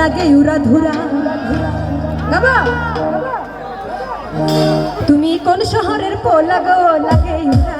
লাগে ইউরা ধুরা। তুমি কোন শহরের পোলা গো? লাগে ইউরা